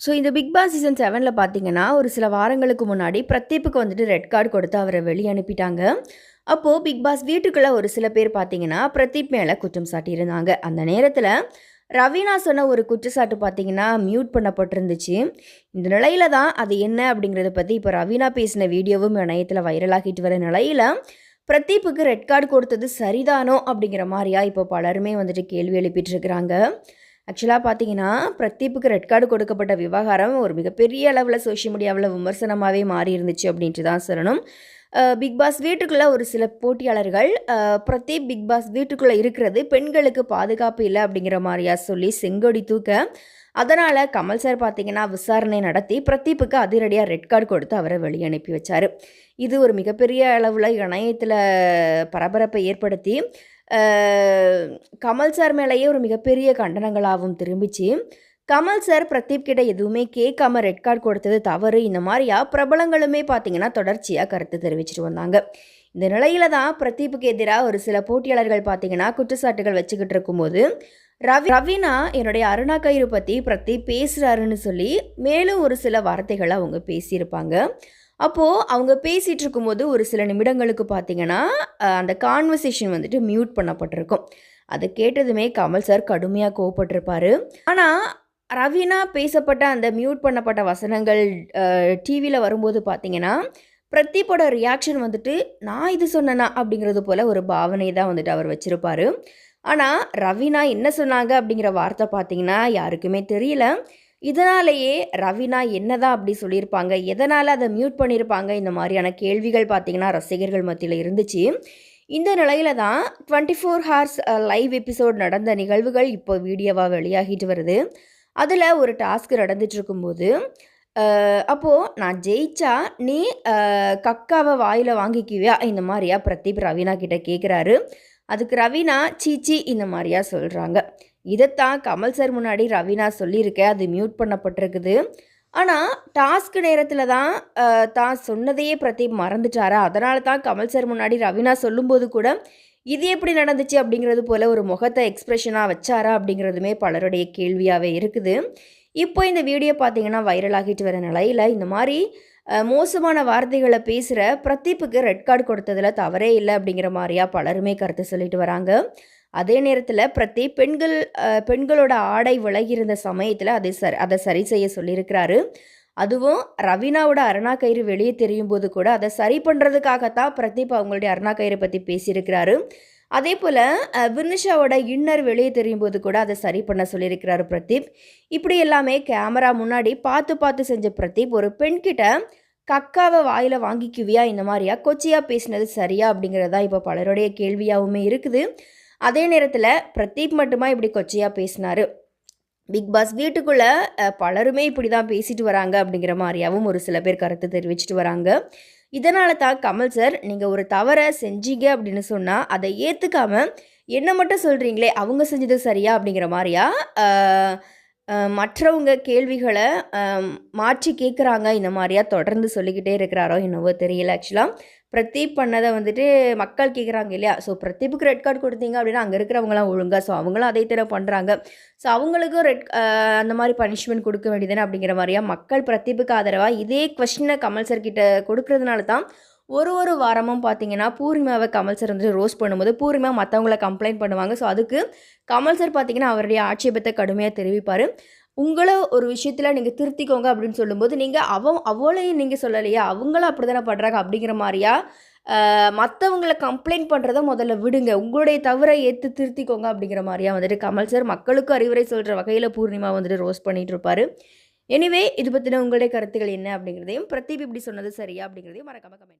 So இந்த big Boss season செவனில் பார்த்தீங்கன்னா ஒரு சில வாரங்களுக்கு முன்னாடி பிரதீப்புக்கு வந்துட்டு ரெட் கார்டு கொடுத்து அவரை வெளியே அனுப்பிட்டாங்க. அப்போது பிக் பாஸ் வீட்டுக்குள்ளே ஒரு சில பேர் பார்த்தீங்கன்னா பிரதீப் மேலே குற்றம் சாட்டியிருந்தாங்க. அந்த நேரத்தில் ரவீனா சொன்ன ஒரு குற்றச்சாட்டு பார்த்தீங்கன்னா மியூட் பண்ணப்பட்டிருந்துச்சு. இந்த நிலையில தான் அது என்ன அப்படிங்கிறத பற்றி இப்போ ரவீனா பேசின வீடியோவும் இணையத்தில் வைரலாகிட்டு வர நிலையில் பிரதீப்புக்கு ரெட் கார்டு கொடுத்தது சரிதானோ அப்படிங்கிற மாதிரியா இப்போ பலருமே வந்துட்டு கேள்வி எழுப்பிட்டு இருக்கிறாங்க. ஆக்சுவலாக பார்த்தீங்கன்னா பிரதீப்புக்கு ரெட் கார்டு கொடுக்கப்பட்ட விவகாரம் ஒரு மிகப்பெரிய அளவில் சோஷியல் மீடியாவில் விமர்சனமாகவே மாறி இருந்துச்சு அப்படின்ட்டு தான் சொல்லணும். பிக் பாஸ் வீட்டுக்குள்ளே ஒரு சில போட்டியாளர்கள் பிரதீப் பிக் பாஸ் வீட்டுக்குள்ளே இருக்கிறது பெண்களுக்கு பாதுகாப்பு இல்லை அப்படிங்கிற மாதிரியா சொல்லி செங்கொடி தூக்க அதனால் கமல் சார் பார்த்தீங்கன்னா விசாரணை நடத்தி பிரதீப்புக்கு அதிரடியாக ரெட் கார்டு கொடுத்து அவரை வெளியே அனுப்பி வச்சார். இது ஒரு மிகப்பெரிய அளவில் இணையத்தில் பரபரப்பை ஏற்படுத்தி கமல் சார் மேலேயே ஒரு மிகப்பெரிய கண்டனங்களாகவும் திரும்பிச்சு. கமல் சார் பிரதீப் கிட்ட எதுவுமே கேட்காம ரெட் கார்டு கொடுத்தது தவறு. இந்த மாதிரியா பிரபலங்களுமே பார்த்தீங்கன்னா தொடர்ச்சியாக கருத்து தெரிவிச்சிட்டு வந்தாங்க. இந்த நிலையில தான் பிரதீப்புக்கு எதிராக ஒரு சில போட்டியாளர்கள் பார்த்தீங்கன்னா குற்றச்சாட்டுகள் வச்சுக்கிட்டு இருக்கும்போது ரவி ரவினா என்னுடைய அருணா கயிறு பற்றி பிரதீப் பேசுகிறாருன்னு சொல்லி மேலும் ஒரு சில வார்த்தைகளை அவங்க பேசியிருப்பாங்க. அப்போது அவங்க பேசிகிட்டு இருக்கும்போது ஒரு சில நிமிடங்களுக்கு பார்த்தீங்கன்னா அந்த கான்வர்சேஷன் வந்துட்டு மியூட் பண்ணப்பட்டிருக்கும். அதை கேட்டதுமே கமல் சார் கடுமையாக கோவப்பட்டிருப்பார். ஆனால் ரவீனா பேசப்பட்ட அந்த மியூட் பண்ணப்பட்ட வசனங்கள் டிவியில் வரும்போது பார்த்தீங்கன்னா பிரதீப்போட ரியாக்ஷன் வந்துட்டு நான் இது சொன்னேனா? அப்படிங்கிறது போல் ஒரு பாவனை தான் வந்துட்டு அவர் வச்சுருப்பார். ஆனால் ரவீனா என்ன சொன்னாங்க அப்படிங்கிற வார்த்தை பார்த்தீங்கன்னா யாருக்குமே தெரியல. இதனாலேயே ரவினா என்னதான் அப்படி சொல்லியிருப்பாங்க எதனால் அதை மியூட் பண்ணியிருப்பாங்க இந்த மாதிரியான கேள்விகள் பார்த்திங்கன்னா ரசிகர்கள் மத்தியில் இருந்துச்சு. இந்த நிலையில தான் twenty four hours live episode நடந்த நிகழ்வுகள் இப்போ வீடியோவாக வெளியாகிட்டு வருது. அதில் ஒரு டாஸ்க் நடந்துட்டு இருக்கும்போது அப்போது நான் ஜெயிச்சா நீ கக்காவை வாயில் வாங்கிக்குவியா? இந்த மாதிரியா பிரதீப் ரவீனா கிட்ட கேட்குறாரு அதுக்கு ரவீனா சீச்சி இந்த மாதிரியா சொல்கிறாங்க இதைத்தான் கமல் சார் முன்னாடி ரவினா சொல்லியிருக்கேன் அது மியூட் பண்ணப்பட்டிருக்குது. ஆனால் டாஸ்க் நேரத்தில் தான் தான் சொன்னதையே பிரதீப் மறந்துட்டாரா? அதனால தான் கமல் சார் முன்னாடி ரவினா சொல்லும்போது கூட இது எப்படி நடந்துச்சு அப்படிங்கிறது போல் ஒரு முகத்தை எக்ஸ்ப்ரெஷனாக வச்சாரா அப்படிங்கிறதுமே பலருடைய கேள்வியாகவே இருக்குது. இப்போ இந்த வீடியோ பார்த்தீங்கன்னா வைரலாகிட்டு வர நிலையில் இந்த மாதிரி மோசமான வார்த்தைகளை பேசுகிற பிரதீப்புக்கு ரெட் கார்டு கொடுத்ததில் தவறே இல்லை அப்படிங்கிற மாதிரியா பலருமே கருத்து சொல்லிட்டு வராங்க. அதே நேரத்தில் பிரதி பெண்கள் பெண்களோட ஆடை விலகியிருந்த சமயத்தில் அதை சரி அதை சரி செய்ய சொல்லியிருக்கிறாரு. அதுவும் ரவீனாவோட அருணா கயிறு வெளியே தெரியும் போது கூட அதை சரி பண்ணுறதுக்காகத்தான் பிரதீப் அவங்களுடைய அருணா கயிறு பற்றி பேசியிருக்கிறாரு. அதே போல் வினிஷாவோட இன்னர் வெளியே தெரியும் போது கூட அதை சரி பண்ண சொல்லியிருக்கிறாரு பிரதீப். இப்படி எல்லாமே கேமரா முன்னாடி பார்த்து பார்த்து செஞ்ச பிரதீப் ஒரு பெண்கிட்ட கக்காவை வாயில் வாங்கிக்குவியா? இந்த மாதிரியா? கொச்சியாக பேசினது சரியா? அப்படிங்கிறதா இப்போ பலருடைய கேள்வியாகவுமே இருக்குது. அதே நேரத்தில் பிரதீப் மட்டுமா இப்படி கொச்சையாக பேசினார். பிக் பாஸ் வீட்டுக்குள்ளே பலருமே இப்படி தான் பேசிட்டு வராங்க அப்படிங்கிற மாதிரியாகவும் ஒரு சில பேர் கருத்து தெரிவிச்சிட்டு வராங்க. இதனால தான் கமல் சார் நீங்கள் ஒரு தவறை செஞ்சீங்க அப்படின்னு சொன்னால் அதை ஏற்றுக்காமல் என்ன மட்டும் சொல்கிறீங்களே அவங்க செஞ்சது சரியா அப்படிங்கிற மாதிரியா? மற்றவங்க கேள்விகளை மாற்றி கேட்குறாங்க இந்த மாதிரியா தொடர்ந்து சொல்லிக்கிட்டே இருக்கிறாரோ என்னவோ தெரியல ஆக்சுவலாக பிரதீப் பண்ணதை வந்துட்டு மக்கள் கேட்குறாங்க இல்லையா? ஸோ பிரதீப்புக்கு ரெட் கார்டு கொடுத்தீங்க அப்படின்னா அங்கே இருக்கிறவங்களாம் ஒழுங்காக ஸோ அவங்களும் அதே தர பண்ணுறாங்க ஸோ அவங்களுக்கும் ரெட் அந்த மாதிரி பனிஷ்மெண்ட் கொடுக்க வேண்டியதுன்னு அப்படிங்கிற மாதிரியா மக்கள் பிரதீப்புக்கு ஆதரவாக இதே கொஷினை கமல் சார் கிட்ட கொடுக்கறதுனால தான் ஒரு ஒரு வாரமும் பார்த்தீங்கன்னா பூர்ணிமாவை கமல் சார் வந்துட்டு ரோஸ் பண்ணும்போது பூர்ணிமா மற்றவங்கள கம்ப்ளைண்ட் பண்ணுவாங்க. ஸோ அதுக்கு கமல் சார் பார்த்தீங்கன்னா அவருடைய ஆட்சேபத்தை கடுமையாக தெரிவிப்பார். உங்களை ஒரு விஷயத்தில் நீங்கள் திருத்திக்கோங்க அப்படின்னு சொல்லும்போது நீங்கள் அவ அவளையும் நீங்கள் சொல்லலையா? அவங்களும் அப்படி தானே பண்ணுறாங்க அப்படிங்கிற மாதிரியா? மற்றவங்களை கம்ப்ளைண்ட் பண்ணுறத முதல்ல விடுங்க. உங்களுடைய தவறை ஏற்று திருத்திக்கோங்க அப்படிங்கிற மாதிரியா வந்துட்டு கமல் சார் மக்களுக்கு அறிவுரை சொல்கிற வகையில் பூர்ணிமா வந்துட்டு ரோஸ் பண்ணிகிட்டு இருப்பார். எனிவே இது பற்றின உங்களுடைய கருத்துக்கள் என்ன அப்படிங்கிறதையும் பிரதீப் இப்படி சொன்னது சரியா அப்படிங்கிறதையும் மறக்காமல் கமெண்ட்